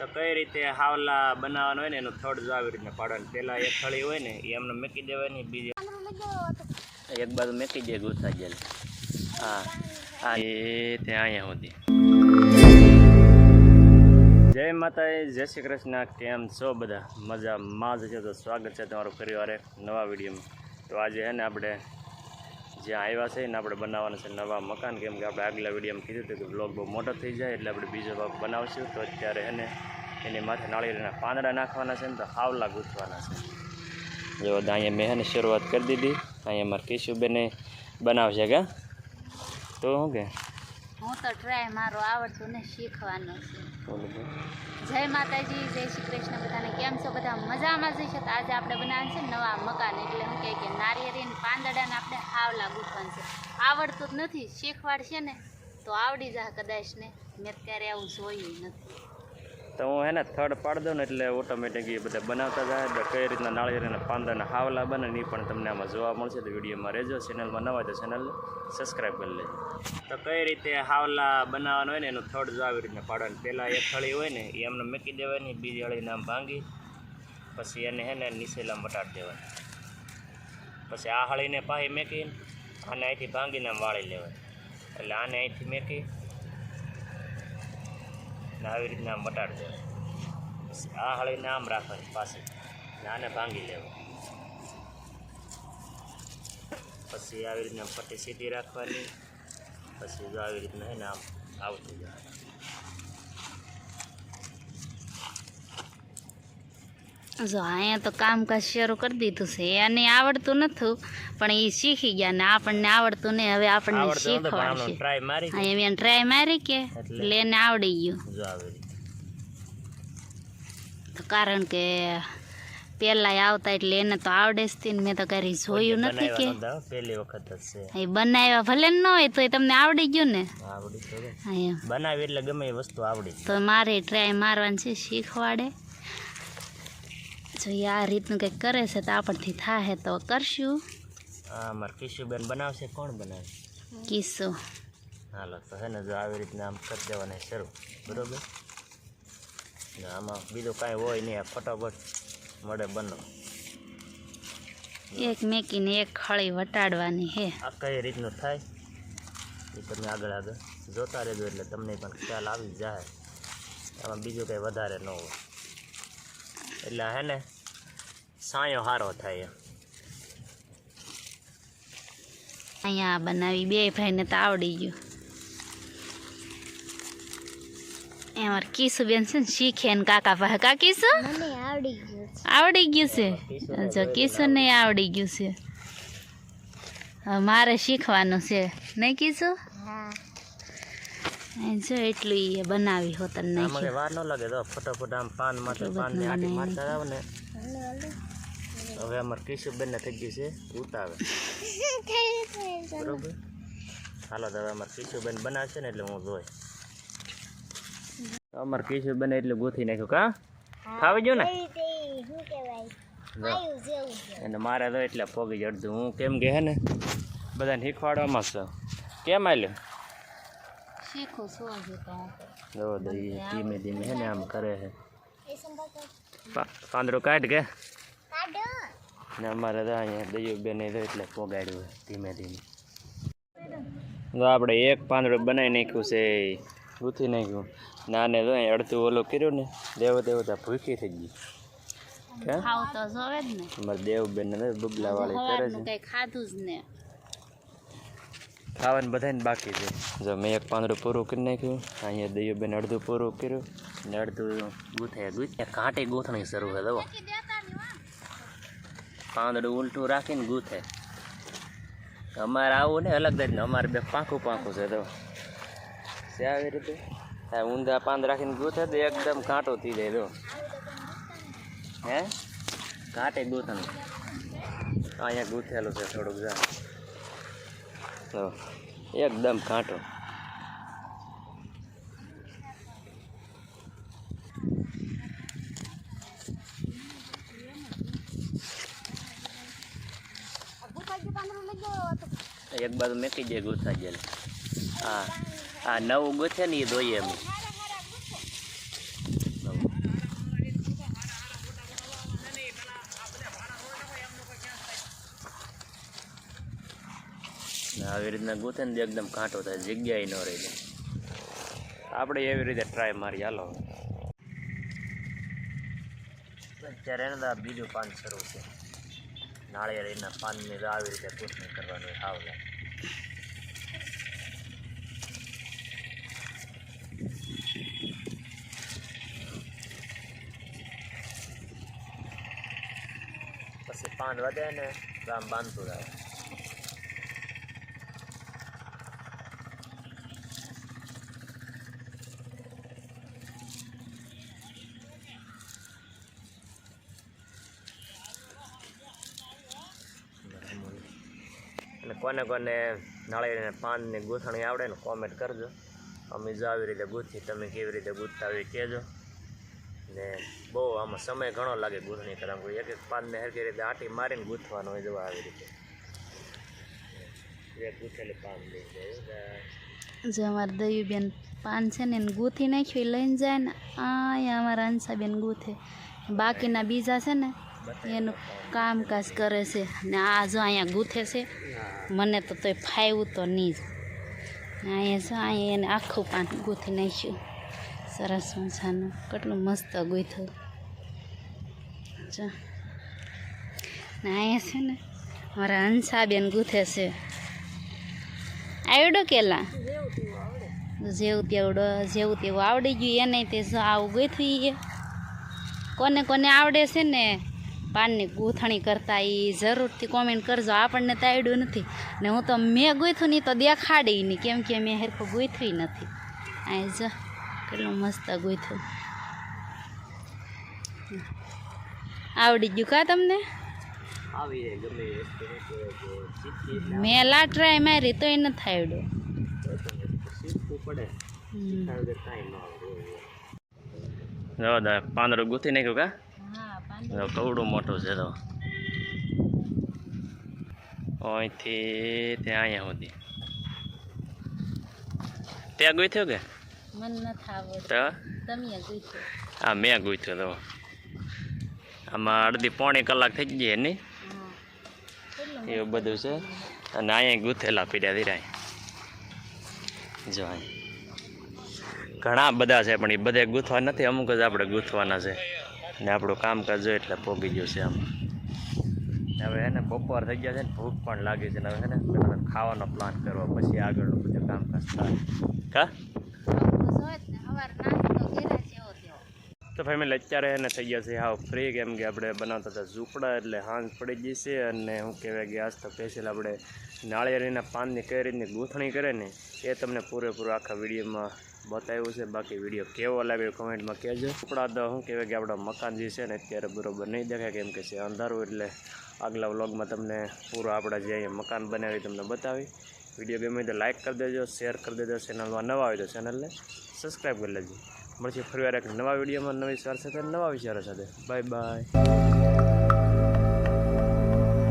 તો કઈ રીતે હાવલા બનાવવાનો હોય ને એનું થડ જો આવી રીતના પાડવાનું. પહેલાં એક થળી હોય ને, એ એમને મૂકી દેવાની, બીજી એક બાજુ મૂકી દે ગુસા જેલ. હા હા, એ ત્યાં અહીંયા સુધી. જય માતા જય શ્રી કૃષ્ણ. કેમ છો બધા? મજામાં જ છે. તો સ્વાગત છે તમારું પરિવારે નવા વિડીયોમાં. તો આજે છે ને આપણે જ્યાં આવ્યા છે ને આપણે બનાવવાના છે નવા મકાન. કેમ કે આપણે આગલા વિડીયોમાં કીધું હતું કે બ્લોગ બહુ મોટો થઈ જાય એટલે આપણે બીજો ભાગ બનાવશું. તો અત્યારે એને એની માથે નાળિયેરના પાંદડા નાખવાના છે ને તો હાવલા ગૂંથવાના છે. જો અહીંયા મેં એને શરૂઆત કરી દીધી. અહીંયા મારા કેશુબેને બનાવશે કે? તો શું કે? હું તો ટ્રાય મારો આવડતું ને શીખવાનું છે. જય માતાજી જય શ્રી કૃષ્ણ. બધાને કેમ છો? બધા મજામાં જઈ છે. તો આજે આપણે બનાવવાનું છે નવા મકાન. એટલે હું કહે કે નારિયેળીને પાંદડાને આપણે હાવલા ગૂંથવાનું છે. આવડતું જ નથી. શીખવાડશે ને તો આવડી જા કદાચ ને. મેં અત્યારે આવું જોયું નથી. તો હું એને થર્ડ પાડી દઉં ને એટલે ઓટોમેટિક એ બધા બનાવતા જાય. તો કઈ રીતના નાળિયેરના પાંદડાના હાવલા બને ને એ પણ તમને આમાં જોવા મળશે. તો વિડીયોમાં રહેજો. ચેનલમાં નવા તો ચેનલ સબસ્ક્રાઈબ કરી લેજો. તો કઈ રીતે હાવલા બનાવવાનું હોય ને એનું થર્ડ જો આવી રીતના પાડવાનું પહેલાં એક થળી હોય ને એ એમને મૂકી દેવાની, બીજી હળીને આમ ભાંગી, પછી એને હે ને નીચેલા મટાડી દેવાની. પછી આ હળીને પાહી મેકીને આને અહીંથી ભાંગીને આમ વાળી લેવાય એટલે આને અહીંથી મેકી ને આવી રીતના આમ મટાડી દેવાય આ હળીને આમ રાખવાની પાછી. ને આને ભાંગી લેવું. પછી આવી રીતના પટ્ટી સીધી રાખવાની. પછી જો આવી રીતના હોય ને આમ આવતું જાય. જો અહીંયા તો કામકાજ શરૂ કરી દીધું છે. એને આવડતું નતું પણ એ શીખી ગયા ને આપણને આવડતું ને હવે આપણને શીખવાડશે. ટ્રાય મારી ટ્રાય મારી કે એને આવડી ગયું. તો કારણ કે પેલા આવતા એટલે એને તો આવડે જ ને મેં તો કરી જોયું નથી કે. પહેલી વખત એ બનાવ્યા ભલે ન હોય તો તમને આવડી ગયું ને. એમ. બનાવી એટલે ગમે એ વસ્તુ આવડી તો મારે ટ્રાય મારવાની છે શીખવાડે. જો આ રીતનું કંઈક કરે છે તો આપણથી થાય તો કરશું. આ મારે કિશુબેન બનાવશે કોણ બનાવે? કિસ્સો હાલો તો હે ને જો આવી રીતના આમ કરી દેવાના શરૂ બરોબર? ને આમાં બીજું કાંઈ હોય નહીં ફટાફટ મળે બનો. એક મેકીને એક ખળી વટાડવાની હે. આ કઈ રીતનું થાય? એ તમે આગળ આગળ જોતા રહેજો એટલે તમને પણ ખ્યાલ આવી જાય. આમાં બીજું કંઈ વધારે ન હોય. એટલે હે ને સાયો સારો થાય એમ. અહીંયા બનાવી બે ભાઈને તો આવડી ગયું. એમાં બેન છે ને શીખે ને કાકા પાસે. કા આવડી ગયું છે. જો કિશુ ને આવડી ગયું છે. મારે શીખવાનું છે. નહીં કિશુ અહીં જો એટલું એ બનાવી હોત નહીં વાર ન લાગે તો ફટાફટ આમ પાન માટે પાનને આટી મારતા જાવ ને. હવે અમારે કિશુબેનને થઈ ગયું છે ઉતાવે બરોબર? હાલો તો હવે અમારે કિશુબેન બનાવશે ને એટલે હું જોઈ. અમારે કિશુબેન એટલે ગોથી નાખ્યું કા? ફાવી ગયું ને. અને મારે તો એટલે પોગી જડતું હું કેમ કે હે ને બધાને શીખવાડવામાં છું કેમ આલ્યો? ધીમે ધીમે હે ને આમ કરે છે પાંદડું કાઢ કે? ને અમારે તો અહીંયા દયું બેન તો એટલે પોગાડ્યું ધીમે ધીમે. તો આપણે એક પાંદડું બનાવી નાખ્યું છે ગૂંથી નાખ્યું. નાને તો અહીં અડધું ઓલું કર્યું ને દેવ દેવતા ભૂખી થઈ ગઈ. અમારે દેવબેન ને બબલા વાળી કરે છે. ખાધું જ ને. ખાવાનું બધાને બાકી છે. જો મેં એક પાંદડું પૂરું કરી નાખ્યું અહીંયા દયું અડધું પૂરું કર્યું ને અડધું ગૂંથે ગૂંથ કાંટી ગૂંથણી શરૂ થાય દવો પાંદડું ઉલટું રાખીને ગૂંથે. અમારે આવું ને અલગ જ અમારે બે પાંખું પાંખું છે તો છે આવી રીતે? ઊંધા પાંદ રાખીને ગૂંથે તો એકદમ કાંટો થઈ જાય તો હે? કાંટે ગૂંથણું અહીંયા ગૂંથેલું છે થોડુંક, જા. તો એકદમ કાંટો એક બાજુ મેકી જાય ગોથા જેલ હા હા, નવું ગોથે ને એ ધોઈએ અમે. આવી રીતના ગોથે ને એકદમ કાંટો થાય, જગ્યાએ ન રહી જાય. આપણે એવી રીતે ટ્રાય મારી, હાલો. અત્યારે બીજું પાન શરૂ છે. નાળિયેરીના પાનની આવી રીતે કૂટણી કરવાની હાવ પછી પાન વધે ને રામ બાંધતું રહે. કોને કોને નાળિયેરીના પાનની ગૂંથણી આવડે ને કોમેન્ટ કરજો. અમે જો આવી રીતે ગૂંથી, તમે કેવી રીતે ગૂંથતા આવી કહેજો. ને બહુ આમાં સમય ઘણો લાગે ગૂંથણી કરવામાં એક એક પાનને હરકી રીતે આટી મારીને ગૂંથવાનું હોય જોવા આવી રીતે. ગૂંથેલી પાન લઈ જે. અમારે દયુબેન પાન છે ને એને ગૂંથી નાખ્યું એ લઈને જાય ને અહીંયા અમારા અંશાબેન ગૂંથે. બાકીના બીજા છે ને એનું કામકાજ કરે છે ને આ જો અહીંયા ગૂંથે છે, મને તો તોય ફાવ્યું તો નહીં જ. અહીંયા જો અહીંયા એને આખું પાન ગૂંથી નાખ્યું. સરસ મજાનું, કેટલું મસ્ત ગૂંથ્યું. જો. ને અહીંયા છે ને મારા હંસાબેન ગૂંથે છે. આવડો કેલા? જેવું તેવડો, જેવું તેવું આવડી ગયું, એને તે જો આવું ગોથવી એ કોને કોને આવડે છે ને પાનની ગૂંથણી કરતા એ જરૂરથી કોમેન્ટ કરજો. આપણને તો આવડ્યું નથી. ને હું તો મેં ગૂંથું નહીં તો દેખાડી નહીં. કેમ કે મેં હેરખું ગૂંથવી નથી. આ જ કેટલું મસ્ત ગૂંથું આવડી ગયું કા તમને? જો મેં લા ટ્રાય મારી તો એ નથી આવડ્યું દા પાંદડું ગૂંથી નાખ્યું કા? જો કવડું મોટું છે તો. અહીંથી ત્યાં અહીંયા સુધી. ત્યાં ગૂંથ્યો કે? હા મેં ગૂંથ્યો તો. આમાં અડધી પોણી કલાક થઈ ગઈ એની. હા. એવું બધું છે. અને અહીંયા ગૂંથેલા પીડ્યા ધીરાય જો ઘણા બધા છે પણ એ બધા ગૂંથવા નથી. અમુક જ આપણે ગૂંથવાના છે. ને આપણું કામકાજ જોઈએ એટલે પોગી ગયું છે આમ. હવે એને બપોર થઈ ગયા છે ને ભૂખ પણ લાગી છે હવે ને ખાવાનો પ્લાન કરવો પછી આગળનું બધું કામકાજ થાય. કા? તો ફેમિલી અત્યારે એને થઈ ગયા છે હાવ ફ્રી કેમ કે આપણે બનાવતા હતા ઝૂંપડા એટલે હાંજ પડી ગઈ છે અને શું કહેવાય કે આજ તો સ્પેશિયલ આપણે નાળિયેરીના પાનની કઈ રીતની ગૂંથણી કરે ને એ તમને પૂરેપૂરો આખા વિડીયોમાં બતાવ્યું છે. બાકી વીડિયો કેવો લાગ્યો કમેન્ટમાં કહેજો. કપડા તો શું કહેવાય કે આપણા મકાન જે છે ને અત્યારે બરોબર નહીં દેખાય, કેમ કે છે અંધારું એટલે આગલા વ્લોગમાં તમને પૂરું આપણા જે અહીંયા મકાન બનાવી તમને બતાવી. વીડિયો ગમે તો લાઇક કરી દેજો, શેર કરી દેજો, ચેનલમાં નવા હોય તો ચેનલને સબસ્ક્રાઈબ કરી લેજો. મળશે ફરીવાર એક નવા વિડીયોમાં નવી વિચાર સાથે, નવા વિચારો સાથે. Bye bye.